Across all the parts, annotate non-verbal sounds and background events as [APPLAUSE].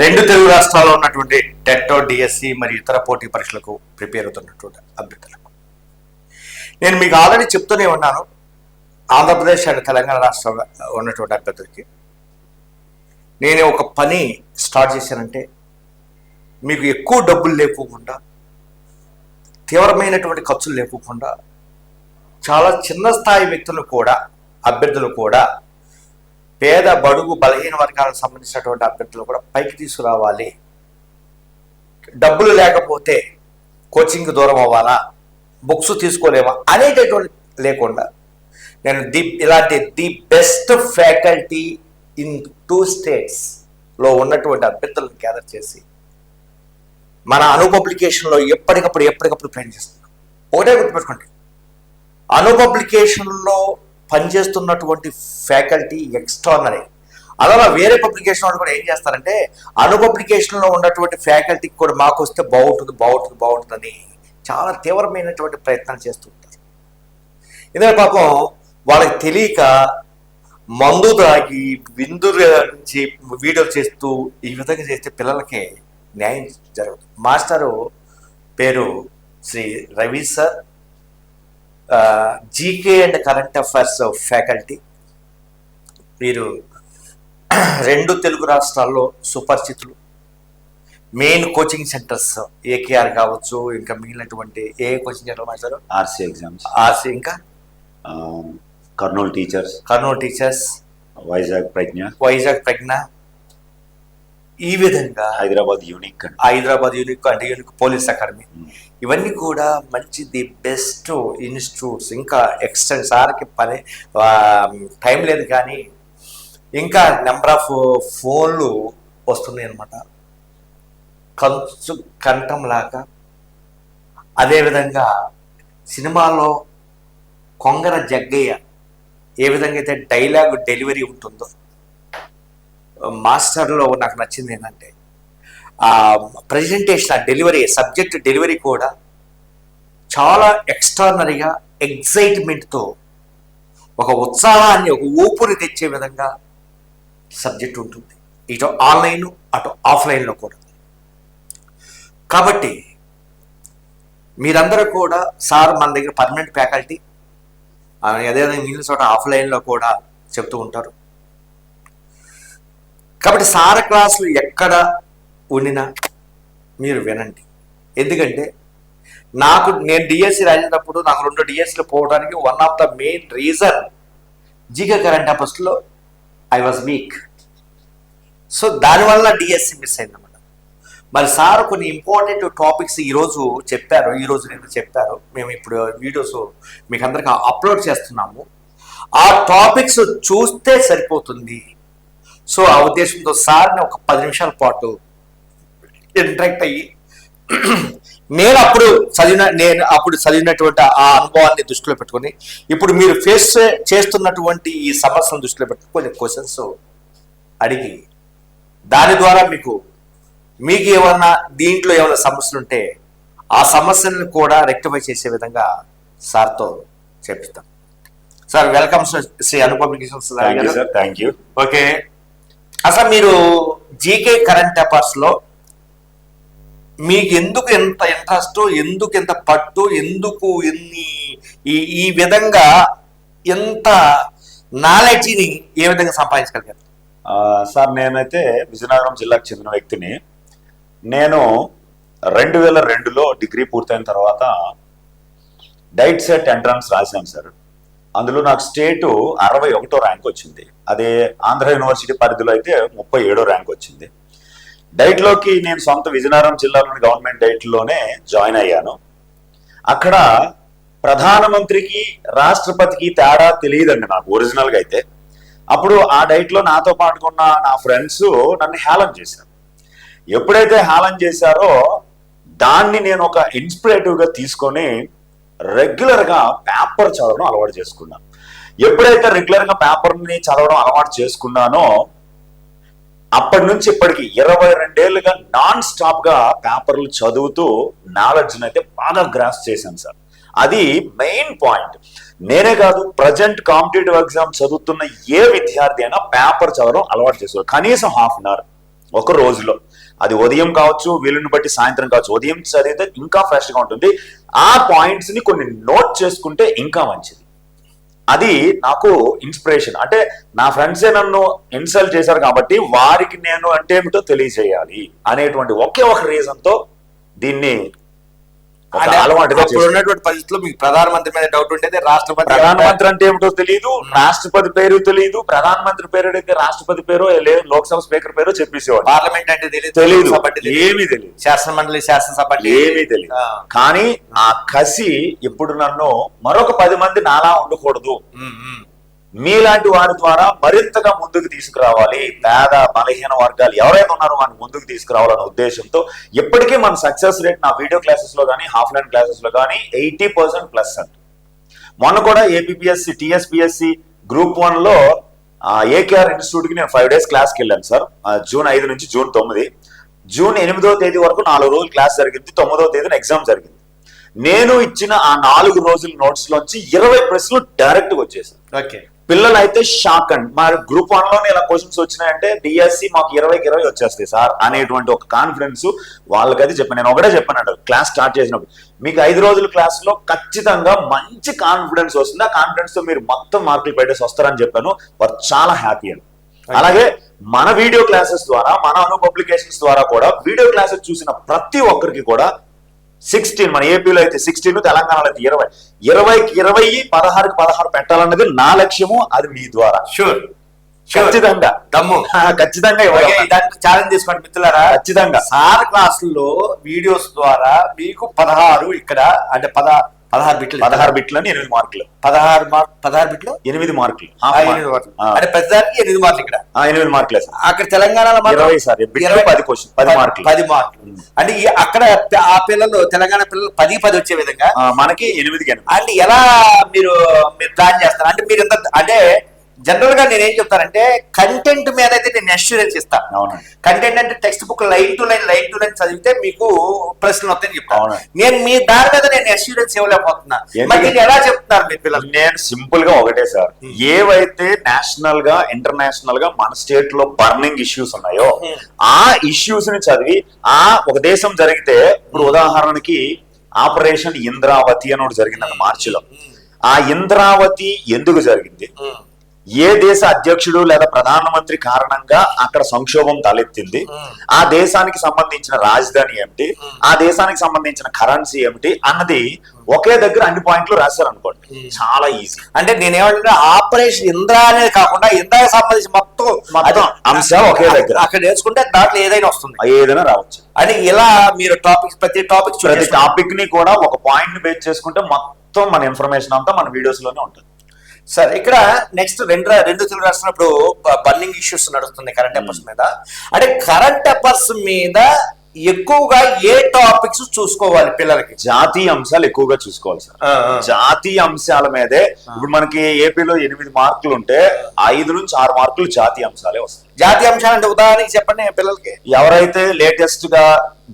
రెండు తెలుగు రాష్ట్రాల్లో ఉన్నటువంటి టెట్టో డిఎస్సి మరియు ఇతర పోటీ పరీక్షలకు ప్రిపేర్ అవుతున్నటువంటి అభ్యర్థులకు. నేను మీకు ఆల్రెడీ చెప్తూనే ఉన్నాను ఆంధ్రప్రదేశ్ అండ్ తెలంగాణ రాష్ట్రంలో ఉన్నటువంటి అభ్యర్థులకి. నేను ఒక పని స్టార్ట్ చేశానంటే మీకు ఎక్కువ డబ్బులు లేకోకుండా తీవ్రమైనటువంటి ఖర్చులు లేకోకుండా చాలా చిన్న స్థాయి వ్యక్తులు కూడా అభ్యర్థులు కూడా పేద బడుగు బలహీన వర్గాలకు సంబంధించినటువంటి అభ్యర్థులు కూడా పైకి తీసుకురావాలి. డబ్బులు లేకపోతే కోచింగ్ దూరం అవ్వాలా? బుక్స్ తీసుకోలేమా? అనేటటువంటి లేకుండా. నేను ది ఇలాంటి the best faculty in two స్టేట్స్లో ఉన్నటువంటి అభ్యర్థులను గ్యాదర్ చేసి మన అను పబ్లికేషన్లో ఎప్పటికప్పుడు ఎప్పటికప్పుడు ప్లాన్ చేస్తున్నాం. ఒకటే గుర్తుపెట్టుకోండి. అను పబ్లికేషన్లో పనిచేస్తున్నటువంటి ఫ్యాకల్టీ ఎక్స్టర్నరీ. అలా వేరే పబ్లికేషన్ వాళ్ళు కూడా ఏం చేస్తారంటే అను పబ్లికేషన్లో ఉన్నటువంటి ఫ్యాకల్టీకి కూడా మాకు వస్తే బాగుంటుంది బాగుంటుంది బాగుంటుందని చాలా తీవ్రమైనటువంటి ప్రయత్నాలు చేస్తుంటారు ఎందుకంటే పాపం వాళ్ళకి తెలియక మందు తాగి విందు నుంచి వీడియోలు చేస్తూ ఈ విధంగా చేస్తే పిల్లలకి న్యాయం జరగదు. మాస్టరు పేరు Sri Ravi sir GK and current affairs faculty వీరు రెండు తెలుగు రాష్ట్రాల్లో సుపరిచితులు. మెయిన్ కోచింగ్ సెంటర్స్ ఏకేఆర్ కావచ్చు ఇంకా మిగిలినటువంటి ఏ కోచింగ్ సెంటర్ మాస్టారు ఆర్సీ ఎగ్జామ్స్ ఆర్సీ ఇంకా? కర్నూలు టీచర్స్ కర్నూలు టీచర్స్ వైజాగ్ ప్రజ్ఞ వైజాగ్ ప్రజ్ఞ ఈ విధంగా హైదరాబాద్ యూనిక్ హైదరాబాద్ యూనిక్ అంటే యూనిక్ పోలీస్ అకాడమీ ఇవన్నీ కూడా మంచి ది బెస్ట్ ఇన్స్టిట్యూట్స్. ఇంకా ఎక్స్టెంట్ సార్కి పని టైం లేదు కానీ ఇంకా నెంబర్ ఆఫ్ ఫోన్లు వస్తున్నాయి అనమాట కంచు కంఠంలాగా. అదేవిధంగా సినిమాలో కొంగర జగ్గయ్య ఏ విధంగా అయితే డైలాగ్ డెలివరీ ఉంటుందో మాస్టర్లో నాకు నచ్చింది ఏంటంటే ప్రజెంటేషన్ ఆ డెలివరీ సబ్జెక్ట్ డెలివరీ కూడా చాలా ఎక్స్ట్రానరీగా ఎగ్జైట్మెంట్తో ఒక ఉత్సాహాన్ని ఒక ఊపుని తెచ్చే విధంగా సబ్జెక్ట్ ఉంటుంది. ఇటు ఆన్లైన్ అటు ఆఫ్లైన్లో కూడా. కాబట్టి మీరందరూ కూడా సార్ మన దగ్గర పర్మనెంట్ ఫ్యాకల్టీ అదేవిధంగా మిగిలిన చోట ఆఫ్లైన్లో కూడా చెప్తూ ఉంటారు. కాబట్టి సార్ క్లాసులు ఎక్కడ ఉండినా మీరు వినండి. ఎందుకంటే నాకు నేను డిఎస్సి రాసినప్పుడు నాకు రెండు డిఎస్సీలు పోవడానికి one of the main reason GK current అఫర్స్లో I was weak so దానివల్ల డిఎస్సి మిస్ అయిందన్నమాట మరి సార్ కొన్ని ఇంపార్టెంట్ టాపిక్స్ ఈరోజు చెప్పారు ఈరోజు నేను చెప్పారు. మేము ఇప్పుడు వీడియోస్ మీకు అందరికీ అప్లోడ్ చేస్తున్నాము. ఆ టాపిక్స్ చూస్తే సరిపోతుంది. సో ఆ ఉద్దేశంతో సార్ని ఒక పది నిమిషాల పాటు ఇంటరాక్ట్ అయ్యి నేను అప్పుడు చదివిన నేను అప్పుడు చదివినటువంటి ఆ అనుభవాన్ని దృష్టిలో పెట్టుకొని ఇప్పుడు మీరు ఫేస్ చేస్తున్నటువంటి ఈ సమస్యను దృష్టిలో పెట్టుకుని కొన్ని క్వశ్చన్స్ అడిగి దాని ద్వారా మీకు మీకు ఏమన్నా దీంట్లో ఏమైనా సమస్యలు ఉంటే ఆ సమస్యలను కూడా రెక్టిఫై చేసే విధంగా సార్తో చేపిస్తాం sir welcome Shri Anu publications thank you sir thank you okay. అసలు మీరు జీకే కరెంట్ అఫైర్స్లో మీకు ఎందుకు ఎంత ఇంట్రెస్ట్ ఎందుకు ఎంత పట్టు ఎందుకు ఎన్ని ఈ ఈ విధంగా ఎంత నాలెడ్జిని ఏ విధంగా సంపాదించగలిగారు? సార్ నేనైతే విజయనగరం జిల్లాకు చెందిన వ్యక్తిని. నేను రెండు వేల రెండులో డిగ్రీ పూర్తయిన తర్వాత డైట్ సెట్ ఎంట్రన్స్ రాశాను సార్. అందులో నాకు స్టేటు అరవై ఒకటో ర్యాంక్ వచ్చింది. అదే ఆంధ్ర యూనివర్సిటీ పరిధిలో అయితే ముప్పై ఏడో ర్యాంక్ వచ్చింది. డైట్లోకి నేను సొంత విజయనగరం జిల్లాలోని గవర్నమెంట్ డైట్లోనే జాయిన్ అయ్యాను. అక్కడ ప్రధానమంత్రికి రాష్ట్రపతికి తేడా తెలియదండి నాకు ఒరిజినల్గా అయితే. అప్పుడు ఆ డైట్లో నాతో పాటుకున్న నా ఫ్రెండ్స్ నన్ను హేళన చేశారు. ఎప్పుడైతే హేళన చేశారో దాన్ని నేను ఒక ఇన్స్పిరేటివ్గా తీసుకొని రెగ్యులర్గా పేపర్ చదవడం అలవాటు చేసుకున్నాను. ఎప్పుడైతే రెగ్యులర్గా పేపర్ని చదవడం అలవాటు చేసుకున్నానో అప్పటి నుంచి ఇప్పటికి ఇరవై రెండేళ్ళుగా నాన్ స్టాప్గా పేపర్లు చదువుతూ నాలెడ్జ్ అయితే బాగా గ్రాస్ చేశాను సార్. అది మెయిన్ పాయింట్ నేనే కాదు ప్రజెంట్ కాంపిటేటివ్ ఎగ్జామ్ చదువుతున్న ఏ విద్యార్థి అయినా పేపర్ చదవడం అలవాటు చేసుకోవాలి కనీసం హాఫ్ అన్ అవర్ ఒక రోజులో. అది ఉదయం కావచ్చు వీలుని బట్టి సాయంత్రం కావచ్చు. ఉదయం చదివితే ఇంకా ఫ్రెష్గా ఉంటుంది. ఆ పాయింట్స్ని కొన్ని నోట్ చేసుకుంటే ఇంకా మంచిది. అది నాకు ఇన్స్పిరేషన్ అంటే నా ఫ్రెండ్సే నన్ను ఇన్సల్ట్ చేశారు కాబట్టి వారికి నేను అంటే ఏమిటో తెలియజేయాలి అనేటువంటి ఒకే ఒక రీజన్తో దీన్ని అప్పుడు. ఉన్నటువంటి పరిస్థితుల్లో మీకు ప్రధానమంత్రి మీద డౌట్ ఉండేది రాష్ట్రపతి ప్రధానమంత్రి అంటే ఏమిటో తెలియదు రాష్ట్రపతి పేరు తెలియదు ప్రధానమంత్రి పేరు అడిగితే రాష్ట్రపతి పేరు లేదు లోక్సభ స్పీకర్ పేరు చెప్పేసేవాడు పార్లమెంట్ అంటే తెలియదు తెలియదు. ఏమీ తెలియదు శాసన మండలి శాసనసభ అంటే ఏమీ తెలియదు. కానీ ఆ కసి ఇప్పుడు నన్ను మరొక పది మంది నాలా ఉండకూడదు. మీలాంటి వారి ద్వారా మరింతగా ముందుకు తీసుకురావాలి. పేద బలహీన వర్గాలు ఎవరైతే ఉన్నారో వారిని ముందుకు తీసుకురావాలనే ఉద్దేశంతో ఇప్పటికీ మన సక్సెస్ రేట్ నా వీడియో క్లాసెస్లో కానీ హాఫ్లైన్ క్లాసెస్లో కానీ ఎయిటీ పర్సెంట్ ప్లస్ అంట. మొన్న కూడా ఏపీఎస్సి టిఎస్పిఎస్సి గ్రూప్ వన్లో ఏకేఆర్ ఇన్స్టిట్యూట్కి నేను ఫైవ్ డేస్ క్లాస్కి వెళ్ళాను సార్. జూన్ ఐదు నుంచి జూన్ తొమ్మిది. జూన్ ఎనిమిదో తేదీ వరకు నాలుగు రోజులు క్లాస్ జరిగింది. తొమ్మిదో తేదీన ఎగ్జామ్ జరిగింది. నేను ఇచ్చిన ఆ నాలుగు రోజుల నోట్స్లోంచి ఇరవై ప్రశ్నలు డైరెక్ట్గా ఓకే. పిల్లలు అయితే షాక్ అండి. మా గ్రూప్ వన్లోనే ఇలా క్వశ్చన్స్ వచ్చినాయంటే డిఎస్సి మాకు ఇరవైకి ఇరవై వచ్చేస్తాయి సార్ అనేటువంటి ఒక కాన్ఫిడెన్స్ వాళ్ళకైతే చెప్పాను. నేను ఒకటే చెప్పాను క్లాస్ స్టార్ట్ చేసినప్పుడు. మీకు ఐదు రోజుల క్లాస్లో ఖచ్చితంగా మంచి కాన్ఫిడెన్స్ వస్తుంది. ఆ కాన్ఫిడెన్స్తో మీరు మొత్తం మార్కులు పెట్టేసి వస్తారని చెప్పాను. వారు చాలా హ్యాపీ అండి. అలాగే మన వీడియో క్లాసెస్ ద్వారా మన అను పబ్లికేషన్స్ ద్వారా కూడా వీడియో క్లాసెస్ చూసిన ప్రతి ఒక్కరికి కూడా సిక్స్టీన్ మన ఏపీలో అయితే సిక్స్టీన్ తెలంగాణలో అయితే ఇరవై. ఇరవైకి ఇరవై పదహారుకి పదహారు పెట్టాలన్నది నా లక్ష్యము అది మీ ద్వారా. షూర్ ఖచ్చితంగా. దమ్ము. [LAUGHS] ఖచ్చితంగా. ఇదానికి ఛాలెంజ్ తీసుకోండి మిత్రులారా. ఖచ్చితంగా. సార్ క్లాసుల్లో వీడియోస్ ద్వారా మీకు పదహారు ఇక్కడ అంటే పద పదహారు బిట్లు పదహారు బిట్లని ఎనిమిది మార్కులు. పదహారు మార్క్ పదహారు బిట్లు? ఎనిమిది మార్కులు. అంటే ప్రతిదానికి ఎనిమిది మార్కులు ఇక్కడ. ఎనిమిది మార్కులే సార్. అక్కడ తెలంగాణలో ఇరవై సార్ ఇరవై- పది క్వశ్చన్ పది మార్కులు. పది మార్కులు. అంటే అక్కడ ఆ పిల్లలు తెలంగాణ పిల్లలు పది పది వచ్చే విధంగా మనకి ఎనిమిది. అంటే ఎలా మీరు మీరు ప్లాన్ చేస్తారు? అంటే మీరు ఎంత అంటే జనరల్గా నేను ఏం చెప్తానంటే కంటెంట్ మీద అయితే నేను అష్యూరెన్స్ ఇస్తాను కంటెంట్ అంటే textbook line to line line to line చదివితే మీకు ప్రశ్నలు వస్తాయని చెప్తాను. నేను మీ దాని మీద నేను అష్యూరెన్స్ ఇవ్వలేకపోతున్నా. ఎందుకు? మరి దీన్ని ఎలా చెప్తున్నారు మీ పిల్లలు? నేను సింపుల్గా ఒకటే సార్. ఏవైతే నేషనల్గా ఇంటర్నేషనల్గా మన స్టేట్లో బర్నింగ్ ఇష్యూస్ ఉన్నాయో Hmm. ఆ ఇష్యూస్ని చదివి ఆ ఒక దేశం జరిగితే ఇప్పుడు ఉదాహరణకి ఆపరేషన్ ఇంద్రావతి అని ఒకటి జరిగింది మార్చిలో. ఆ ఇంద్రావతి ఎందుకు జరిగింది? ఏ దేశ అధ్యక్షుడు లేదా ప్రధానమంత్రి కారణంగా అక్కడ సంక్షోభం తలెత్తింది? ఆ దేశానికి సంబంధించిన రాజధాని ఏమిటి? ఆ దేశానికి సంబంధించిన కరెన్సీ ఏమిటి? అన్నది ఒకే దగ్గర అన్ని పాయింట్లు రాశారు అనుకోండి చాలా ఈజీ. అంటే నేనేమంటే ఆపరేషన్ ఇంద్రా అనేది కాకుండా ఇంద్రాకి సంబంధించి మొత్తం మొత్తం అది- అంశాలు ఒకే దగ్గర. అక్కడ నేర్చుకుంటే దాంట్లో ఏదైనా వస్తుంది. ఏదైనా రావచ్చు. అని ఇలా మీరు టాపిక్స్ ప్రతి టాపిక్ ప్రతి టాపిక్ని కూడా ఒక పాయింట్ని బేస్ చేసుకుంటే మొత్తం మన ఇన్ఫర్మేషన్ అంతా మన వీడియోస్లోనే ఉంటుంది. సరే ఇక్కడ నెక్స్ట్ రెండు రెండు తెలుగు రాష్ట్రాలప్పుడు బర్నింగ్ ఇష్యూస్ నడుస్తుంది కరెంట్ అఫైర్స్ మీద. అంటే కరెంట్ అఫైర్స్ మీద ఎక్కువగా ఏ టాపిక్స్ చూసుకోవాలి పిల్లలకి? జాతీయ అంశాలు ఎక్కువగా చూసుకోవాలి సార్. జాతీయ అంశాల మీదే ఇప్పుడు మనకి ఏపీలో ఎనిమిది మార్కులు ఉంటే ఐదు నుంచి ఆరు మార్కులు జాతీయ అంశాలే వస్తాయి. జాతీయ అంశాలు అంటే ఉదాహరణకి చెప్పండి పిల్లలకి. ఎవరైతే లేటెస్ట్గా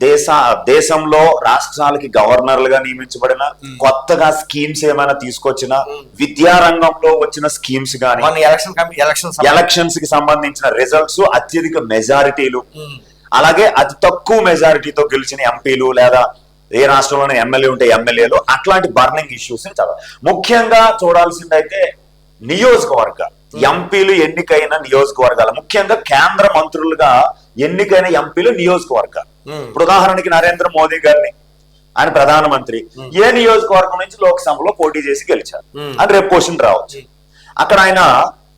దేశ దేశంలో రాష్ట్రాలకి గవర్నర్లుగా నియమించబడిన కొత్తగా స్కీమ్స్ ఏమైనా తీసుకొచ్చిన విద్యా రంగంలో వచ్చిన స్కీమ్స్ గానీ మన ఎలక్షన్ ఎలక్షన్స్కి సంబంధించిన రిజల్ట్స్ అత్యధిక మెజారిటీలు. అలాగే అతి తక్కువ మెజారిటీతో గెలిచిన ఎంపీలు లేదా ఏ రాష్ట్రంలోనే ఎమ్మెల్యే ఉంటే ఎమ్మెల్యేలు అట్లాంటి బర్నింగ్ ఇష్యూస్ చదవాలి ముఖ్యంగా చూడాల్సిందైతే నియోజకవర్గ ఎంపీలు ఎన్నికైన నియోజకవర్గాలు ముఖ్యంగా కేంద్ర మంత్రులుగా ఎన్నికైన ఎంపీలు నియోజకవర్గాలు. ఇప్పుడు ఉదాహరణకి నరేంద్ర మోదీ గారిని ఆయన ప్రధానమంత్రి ఏ నియోజకవర్గం నుంచి లోక్సభలో పోటీ చేసి గెలిచారు. అని రేపు క్వశ్చన్ రావచ్చు. అక్కడ ఆయన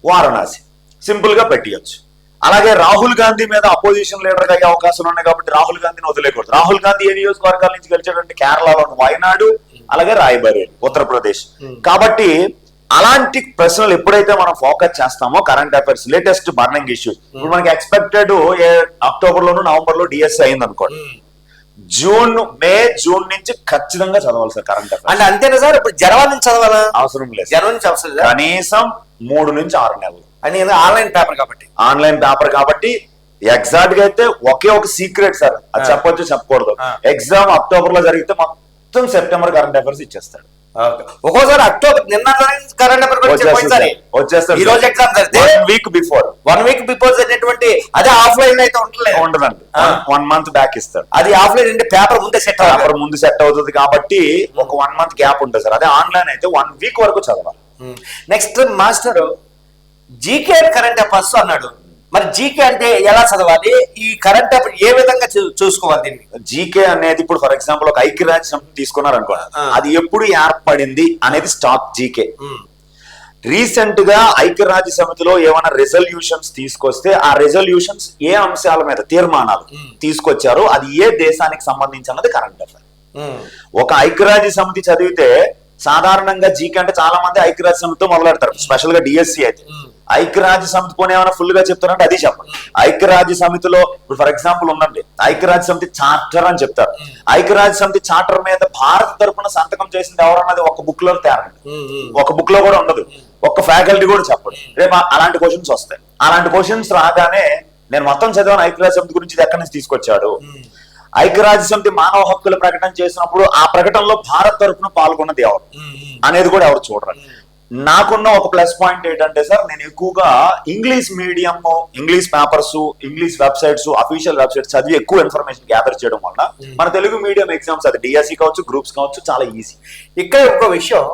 వారణాసి సింపుల్గా పెట్టియచ్చు. అలాగే రాహుల్ గాంధీ మీద అపోజిషన్ లీడర్గా అయ్యే అవకాశాలు ఉన్నాయి కాబట్టి రాహుల్ గాంధీని వదిలేకూడదు రాహుల్ గాంధీ ఏ నియోజకవర్గాల నుంచి గెలిచాడంటే కేరళలోని వయనాడు అలాగే రాయ్బరేలి ఉత్తరప్రదేశ్. కాబట్టి అలాంటి ప్రశ్నలు ఎప్పుడైతే మనం ఫోకస్ చేస్తామో current affairs latest burning issues ఇప్పుడు మనకి ఎక్స్పెక్టెడ్ అక్టోబర్ లోను నవంబర్లో డిఎస్సి అయింది అనుకోండి జూన్ మే జూన్ నుంచి ఖచ్చితంగా చదవాలి సార్ కరెంట్ అఫైర్స్ అంటే అంతేనా సార్? ఇప్పుడు జనవరి నుంచి చదవాలా? అవసరం లేదు. జనవరి నుంచి అవసరం లేదా? కనీసం మూడు నుంచి ఆరు నెలలు. అని ఆన్లైన్ పేపర్ కాబట్టి. ఆన్లైన్ పేపర్ కాబట్టి ఎగ్జాక్ట్గా అయితే ఒకే ఒక సీక్రెట్ సార్. అది. చెప్పొచ్చు చెప్పకూడదు. ఎగ్జామ్ అక్టోబర్లో జరిగితే మొత్తం సెప్టెంబర్ కరెంట్ అఫైర్స్ ఇచ్చేస్తాడు. ఒక్కోసారి అక్టోబర్ నిన్న కరెంట్ అఫైర్ వచ్చేస్తారు ఈ రోజు ఎగ్జామ్ జరిగితే week before one week before జరిగినటువంటి అదే ఆఫ్లైన్ అయితే ఉండలేదు ఉండదండి. వన్ మంత్ బ్యాక్ ఇస్తారు. అది ఆఫ్లైన్ అంటే పేపర్ ముందే సెట్ పేపర్ ముందు సెట్ అవుతుంది కాబట్టి ఒక వన్ మంత్ గ్యాప్ ఉంటుంది సార్. అదే ఆన్లైన్ అయితే వన్ వీక్ వరకు చదవాలి. Next master GK current affairs అన్నాడు. మరి జీకే అంటే ఎలా చదవాలి? ఈ కరెంట్ అఫైర్ ఏ విధంగా చూసుకోవాలి దీన్ని? జీకే అనేది ఇప్పుడు ఫర్ ఎగ్జాంపుల్ ఒక ఐక్యరాజ్య సమితి తీసుకున్నారు అనుకో ఆ. అది ఎప్పుడు ఏర్పడింది అనేది స్టాక్ జీకే రీసెంట్గా ఐక్యరాజ్య సమితిలో ఏమైనా రెజల్యూషన్స్ తీసుకొస్తే ఆ రెజల్యూషన్స్ ఏ అంశాల మీద తీర్మానాలు. తీసుకొచ్చారో అది ఏ దేశానికి సంబంధించి అన్నది కరెంట్ అఫైర్ ఒక ఐక్యరాజ్య సమితి చదివితే సాధారణంగా జీకే అంటే చాలా మంది ఐక్యరాజ్య సమితితో మొదలెడతారు. స్పెషల్గా డిఎస్సి అయితే. ఉమ్, ఐక్యరాజ్య సమితి పోనీ ఏమైనా ఫుల్గా చెప్తారంటే అది చెప్పండి ఐక్యరాజ్య సమితిలో ఇప్పుడు ఫర్ ఎగ్జాంపుల్ ఉందండి ఐక్యరాజ్య సమితి చార్టర్ అని చెప్తారు. ఐక్యరాజ్య సమితి చార్టర్ మీద భారత తరపున సంతకం చేసింది ఎవరన్నది ఒక బుక్లో తేరండి. ఒక బుక్లో కూడా ఉండదు. ఒక్క ఫ్యాకల్టీ కూడా చెప్పడు రేపు అలాంటి క్వశ్చన్స్ వస్తాయి. అలాంటి క్వశ్చన్స్ రాగానే నేను మొత్తం చదివాను ఐక్యరాజ్య సమితి గురించి ఇది ఎక్కడి నుంచి తీసుకొచ్చాడు. ఐక్యరాజ్య సమితి మానవ హక్కుల ప్రకటన చేసినప్పుడు ఆ ప్రకటనలో భారత్ తరపున పాల్గొన్నది ఎవరు. అనేది కూడా ఎవరు చూడరు. నాకున్న ఒక ప్లస్ పాయింట్ ఏంటంటే సార్ నేను ఎక్కువగా English medium English papers English websites official websites చదివి ఎక్కువ ఇన్ఫర్మేషన్ గ్యాదర్ చేయడం వల్ల మన తెలుగు మీడియం ఎగ్జామ్స్ అది డిఎస్సి కావచ్చు గ్రూప్స్ కావచ్చు చాలా ఈజీ ఇక్కడ ఒక విషయం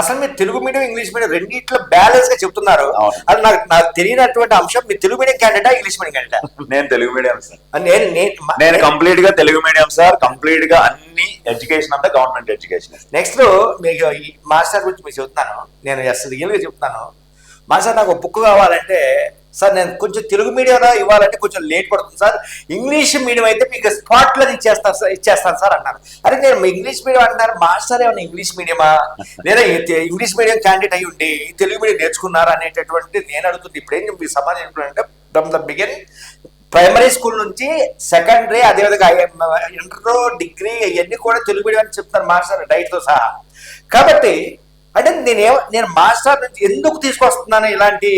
అసలు మీరు తెలుగు మీడియం ఇంగ్లీష్ మీడియం రెండిట్లో బ్యాలెన్స్గా చెప్తున్నారు. అది నాకు నాకు తెలియనటువంటి అంశం మీరు తెలుగు మీడియం క్యాండిడేటా ఇంగ్లీష్ మీడియం క్యాండిడేటా నేను తెలుగు మీడియం సార్ నేను నేను కంప్లీట్గా తెలుగు మీడియం సార్ కంప్లీట్గా అన్ని ఎడ్యుకేషన్ అంతా గవర్నమెంట్ ఎడ్యుకేషన్ నెక్స్ట్ మీకు ఈ మాస్టర్ గురించి మీకు చెప్తున్నాను. నేను అసలు రియల్గా చెప్తున్నాను. మాస్టర్ నాకు బుక్ కావాలంటే సార్ నేను కొంచెం తెలుగు మీడియంలో ఇవ్వాలంటే కొంచెం లేట్ పడుతుంది సార్. ఇంగ్లీష్ మీడియం అయితే మీకు స్పాట్లో ఇచ్చేస్తాను సార్ ఇచ్చేస్తాను సార్ అన్నారు. అరే నేను ఇంగ్లీష్ మీడియం అంటున్నారు. మాస్టర్ ఏమన్నా ఇంగ్లీష్ మీడియమా? లేదా ఇంగ్లీష్ మీడియం క్యాండిడేట్ అయి ఉండి ఈ తెలుగు మీడియం నేర్చుకున్నారా అనేటటువంటి నేను అడుగుతుంది. ఇప్పుడు ఏం మీ సమాధానం ఏంటంటే from the begin primary school నుంచి సెకండరీ అదేవిధంగా ఇంటర్ డిగ్రీ ఇవన్నీ కూడా తెలుగు మీడియం అని చెప్తున్నారు మాస్టర్ డైట్తో సహా. కాబట్టి అంటే నేనే నేను మాస్టర్ నుంచి ఎందుకు తీసుకొస్తున్నాను ఇలాంటి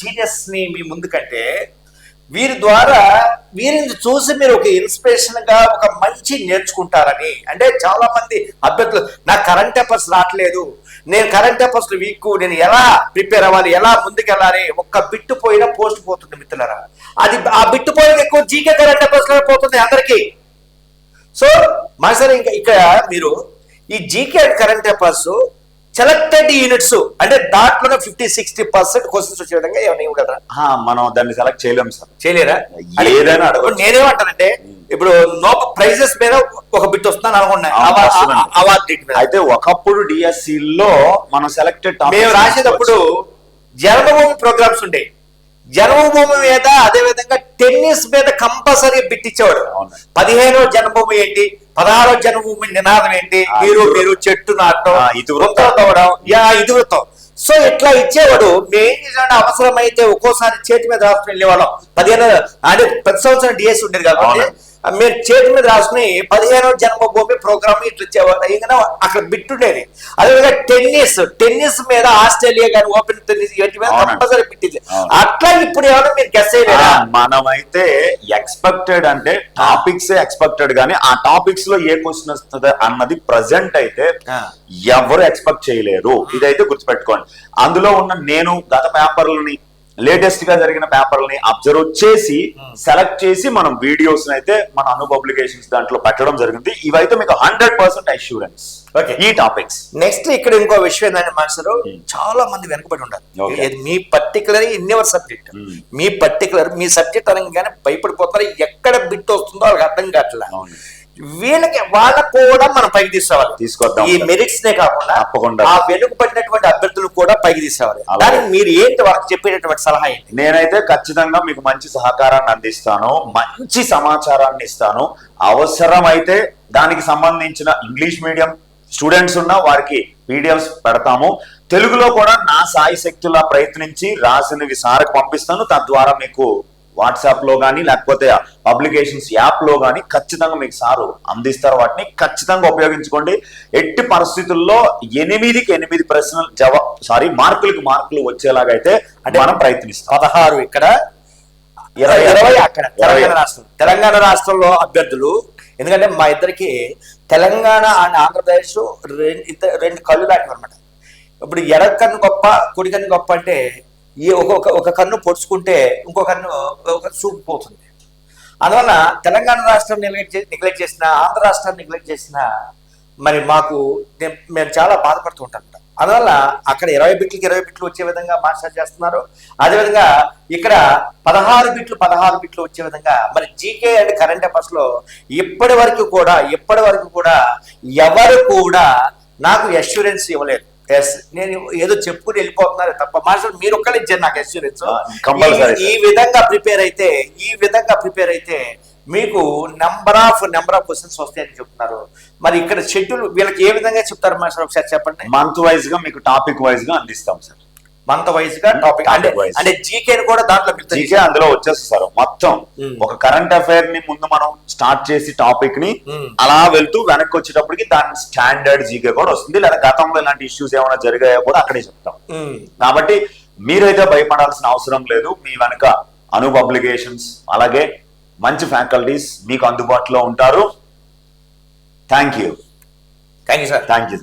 జీనియస్ని మీ ముందుకంటే వీరి ద్వారా వీరిని చూసి మీరు ఒక ఇన్స్పిరేషన్గా ఒక మంచి నేర్చుకుంటారని. అంటే చాలా మంది అభ్యర్థులు నాకు కరెంట్ అఫైర్స్ రావట్లేదు. నేను కరెంట్ అఫైర్స్ వీక్ నేను ఎలా ప్రిపేర్ అవ్వాలి ఎలా ముందుకెళ్ళాలి? ఒక్క బిట్టు పోయినా పోస్ట్ పోతుంది మిత్రులరా. అది ఆ బిట్టు పోయిన ఎక్కువ జీకే కరెంట్ అఫైర్స్ పోతుంది అందరికీ. సో మాస్టర్ ఇంకా ఇక్కడ మీరు ఈ GK and current affairs selected units అంటే దాంట్లోనే ఫిఫ్టీ సిక్స్టీ పర్సెంట్ క్వశ్చన్స్ వచ్చే విధంగా ఏమైనా ఇవ్వగలరా? మనం దాన్ని సెలెక్ట్ చేయలేం సార్. చేయలేరా? ఏదైనా నేనేమంటానంటే ఇప్పుడు నో ప్రైజెస్ మీద ఒక బిట్ వస్తుందని అనుకున్నాను అయితే ఒకప్పుడు డిఎస్సి లో మనం సెలెక్టెడ్ మేము రాసేటప్పుడు జన్మభూమి ప్రోగ్రామ్స్ ఉండే. జన్మభూమి మీద అదే విధంగా టెన్నిస్ మీద కంపల్సరీ బిట్ ఇచ్చేవాడు అవును. పదిహేనో జన్మభూమి ఏంటి? పదహారో జన్మభూమి నినాదం ఏంటి? మీరు ఇది- మీరు చెట్టు నాటడం. వృత్తం తవ్వడం యా ఇతివృత్తం సో ఇట్లా ఇచ్చేవాడు మేము చేసాడు అవసరమైతే ఒక్కోసారి చేతి మీద రాసుకుని వెళ్ళేవాళ్ళం. పదిహేను అంటే ప్రతి సంవత్సరం డిఎస్ ఉండేది కాబట్టి మేము చేతి మీద రాసుకుని పదిహేనో జన్మభూమి ప్రోగ్రామ్ ఇట్లా ఇంకా అక్కడ బిట్ ఉండేది అదేవిధంగా టెన్నిస్ టెన్నిస్ మీద ఆస్ట్రేలియా కానీ ఓపెన్ టెన్నిస్ ఇవన్నీ మీద. కంపల్సరీ బిట్టింది. అట్లా ఇప్పుడు ఏమైనా మీరు గెస్ మనమైతే ఎక్స్పెక్టెడ్ అంటే టాపిక్స్ ఎక్స్పెక్టెడ్ గానీ ఆ టాపిక్స్లో ఏ క్వశ్చన్ వస్తుంది అన్నది ప్రజెంట్ అయితే. ఎవరు ఎక్స్పెక్ట్ చేయలేరు ఇదైతే గుర్తుపెట్టుకోండి అందులో ఉన్న నేను గత పేపర్లని లేటెస్ట్గా జరిగిన పేపర్లని అబ్జర్వ్ చేసి సెలెక్ట్ చేసి మనం వీడియోస్ అయితే మన అను పబ్లికేషన్స్ దాంట్లో పెట్టడం జరిగింది ఇవైతే మీకు హండ్రెడ్ పర్సెంట్ అష్యూరెన్స్. ఈ టాపిక్స్ నెక్స్ట్ ఇక్కడ ఇంకో విషయం ఏంటంటే మాస్టరు చాలా మంది వెనకబడి. ఇది మీ particular in your subject Hmm. మీ పర్టికులర్ మీ సబ్జెక్ట్ అనగానే భయపడిపోతారు ఎక్కడ బిట్ వస్తుందో వాళ్ళకి అర్థం కావట్లే అవును. వీళ్ళకి వాళ్ళకు కూడా మనం పైకి తీసుకోవాలి తీసుకొద్దాం ఈ. మెరిట్స్ నే కాకుండా తప్పకుండా. ఆ వెనుకబడినటువంటి అభ్యర్థులు కూడా పైకి తీసుకోవాలి. దానికి మీరు ఏంటి వాళ్ళకి చెప్పేటటువంటి సలహా ఏంటి నేనైతే ఖచ్చితంగా మీకు మంచి సహకారాన్ని అందిస్తాను మంచి సమాచారాన్ని ఇస్తాను అవసరమైతే దానికి సంబంధించిన ఇంగ్లీష్ మీడియం స్టూడెంట్స్ ఉన్న వారికి పీడిఎఫ్స్ పెడతాము తెలుగులో కూడా నా సాయి శక్తులా ప్రయత్నించి రాసినవి సార్కి పంపిస్తాను తద్వారా మీకు వాట్సాప్లో కానీ లేకపోతే పబ్లికేషన్స్ యాప్లో కానీ ఖచ్చితంగా మీకు సారు అందిస్తారు వాటిని. ఖచ్చితంగా ఉపయోగించుకోండి. ఎట్టి పరిస్థితుల్లో ఎనిమిదికి ఎనిమిది ప్రశ్నలు జవాబు సారీ మార్కులకి మార్కులు వచ్చేలాగైతే అంటే మనం ప్రయత్నిస్తాం. పదహారు ఇక్కడ ఇరవై ఇరవై అక్కడ. తెలంగాణ రాష్ట్రం. తెలంగాణ రాష్ట్రంలో అభ్యర్థులు ఎందుకంటే మా ఇద్దరికి తెలంగాణ అండ్ ఆంధ్రప్రదేశ్ రెండు రెండు కళ్ళు లాంటివి అనమాట ఇప్పుడు ఎడ కన్ను గొప్ప కుడి కన్ను గొప్ప అంటే ఈ ఒక్కొక్క ఒక కన్ను పొడుచుకుంటే ఇంకో కన్ను ఒక చూపు పోతుంది. అందువల్ల తెలంగాణ రాష్ట్రం నెగ్లెక్ట్ నెగ్లెక్ట్ చేసిన ఆంధ్ర రాష్ట్రం నెగ్లెక్ట్ చేసిన మరి మాకు మేము చాలా బాధపడుతూ ఉంటాం. అందువల్ల అక్కడ ఇరవై బిట్లకి ఇరవై బిట్లు వచ్చే విధంగా మాస్టర్ చేస్తున్నారు. అదేవిధంగా ఇక్కడ పదహారు బిట్లు పదహారు బిట్లు వచ్చే విధంగా మరి జీకే అండ్ కరెంట్ అఫైర్స్లో ఇప్పటి వరకు కూడా ఇప్పటి వరకు కూడా ఎవరు కూడా నాకు అష్యూరెన్స్ ఇవ్వలేదు. ఎస్ నేను ఏదో చెప్పుకుని వెళ్ళిపోతున్నారు తప్ప. మాస్టర్ మీరు ఒక్కరు ఇచ్చారు నాకు Compulsory, ఈ విధంగా ప్రిపేర్ అయితే ఈ విధంగా ప్రిపేర్ అయితే మీకు number of number of questions వస్తాయని చెప్తున్నారు. మరి ఇక్కడ షెడ్యూల్ వీళ్ళకి ఏ విధంగా చెప్తారు మాస్టర్ ఒకసారి చెప్పండి. మంత్ వైజ్గా మీకు టాపిక్ వైజ్గా అందిస్తాం సార్. మంత్ వైజ్గా టాపిక్ అంటే. అంటే జీకే కూడా దాంట్లో. జీకే అందులో వచ్చేస్తారు మొత్తం. Hmm. ఒక కరెంట్ అఫైర్ని ముందు మనం స్టార్ట్ చేసి టాపిక్ని Hmm. అలా వెళ్తూ వెనక్కి వచ్చేటప్పటికి దాని స్టాండర్డ్ జీకే కూడా వస్తుంది. లేదా గతంలో ఇలాంటి ఇష్యూస్ ఏమైనా జరిగాయో కూడా అక్కడే చెప్తాం. ఉమ్. కాబట్టి మీరైతే భయపడాల్సిన అవసరం లేదు. మీ వెనక అను పబ్లికేషన్స్ అలాగే మంచి ఫ్యాకల్టీస్ మీకు అందుబాటులో ఉంటారు. Thank you thank you sir thank you